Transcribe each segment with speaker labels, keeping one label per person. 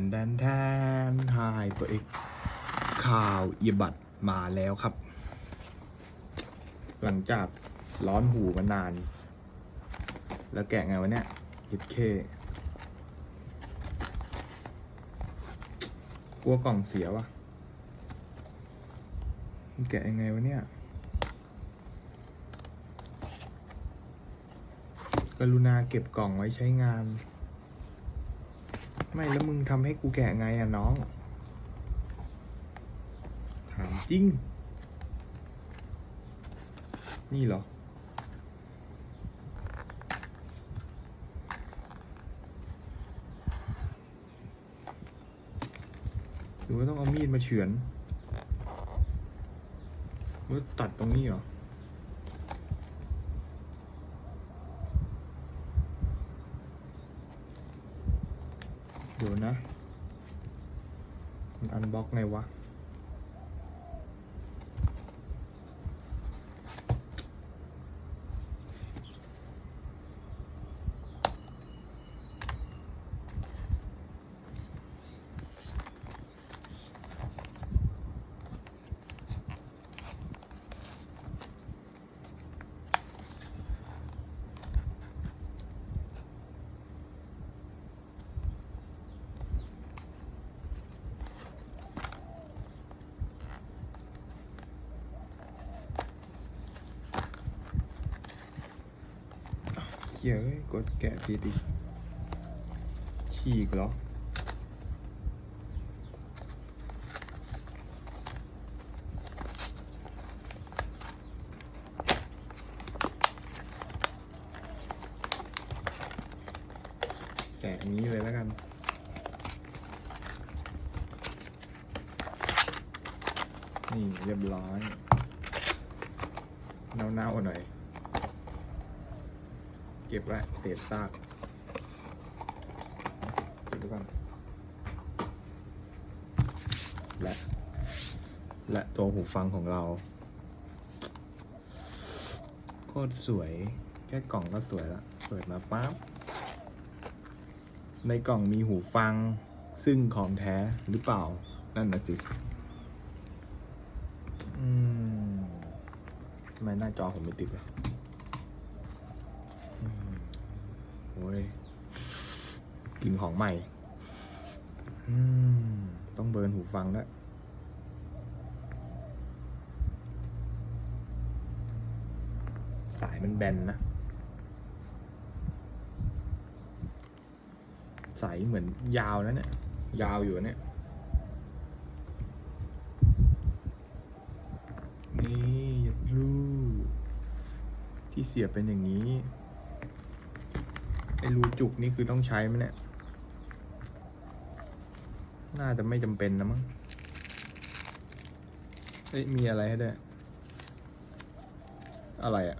Speaker 1: นแดนแทนไฮเปอร์เอกข่าวเอียบัตมาแล้วครับ หลังจากร้อนหูมานาน แล้วแกะไงวะเนี่ยยิดเคกลัวกล่องเสียวะมันแกะยังไงวะเนี่ยกรุณาเก็บกล่องไว้ใช้งาน ไม่แล้วมึงทำให้กูแกะไงอะน้อง ถามจริง นี่เหรอ หรือว่าต้องเอามีดมาเฉือนว่าตัดตรงนี้เหรอ เดี๋ยวนะมันอันบล็อกไงวะ เขียเอ้ยกดแกะผิดอีกฉีกเหรอแกะนี้เลยแล้วกันนี่เรียบร้อยเน่าๆหน่อย เก็บไว้เศษซากเก็บไว้ก่อนและ และตัวหูฟังของเรา โคตรสวย แค่กล่องก็สวยละเปิดมาปั๊บ ในกล่องมีหูฟัง ซึ่งของแท้หรือเปล่า นั่นนะสิ อืมทำไมหน้าจอผมไม่ติดอะ โอ้ยกินของใหม่ ต้องเบิร์นหูฟังด้วยสายมันแบนนะ สายเหมือนยาวนะเนี่ย ยาวอยู่นะเนี่ย นี่อยากรู้ที่เสียบเป็นอย่างนี้ ไอ้รูจุกนี่คือต้องใช้ไหมเนี่ย น่าจะไม่จำเป็นนะมั้งเอ้ยมีอะไรให้ด้วย อะไรอะ่ะ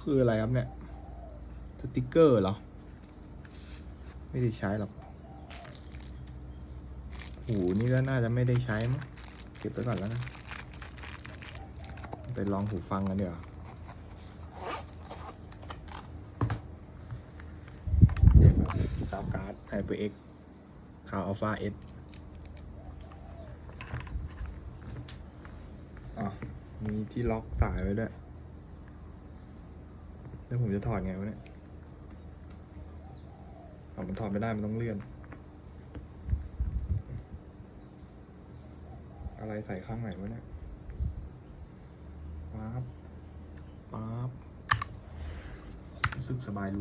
Speaker 1: คืออะไรครับเนี่ย สติกเกอร์เหรอ ไม่ได้ใช้หรอกหูนี่ก็น่าจะไม่ได้ใช้มั้งเก็บไว้ก่อนแล้วนะ ไปลองหูฟังกันเดี๋ยวา เจ็บครับซาวการ์ดไฮเปเอ็กคาวอัลฟาเอสอะ มีที่ล็อกสายไว้ด้วย แล้วผมจะถอดไงวะเนี่ยเอามันถอดไม่ได้ มันต้องเลื่อน อะไรใส่ข้างไหนวะเนี่ยป๊าบป๊าบรู้สึกสบายรู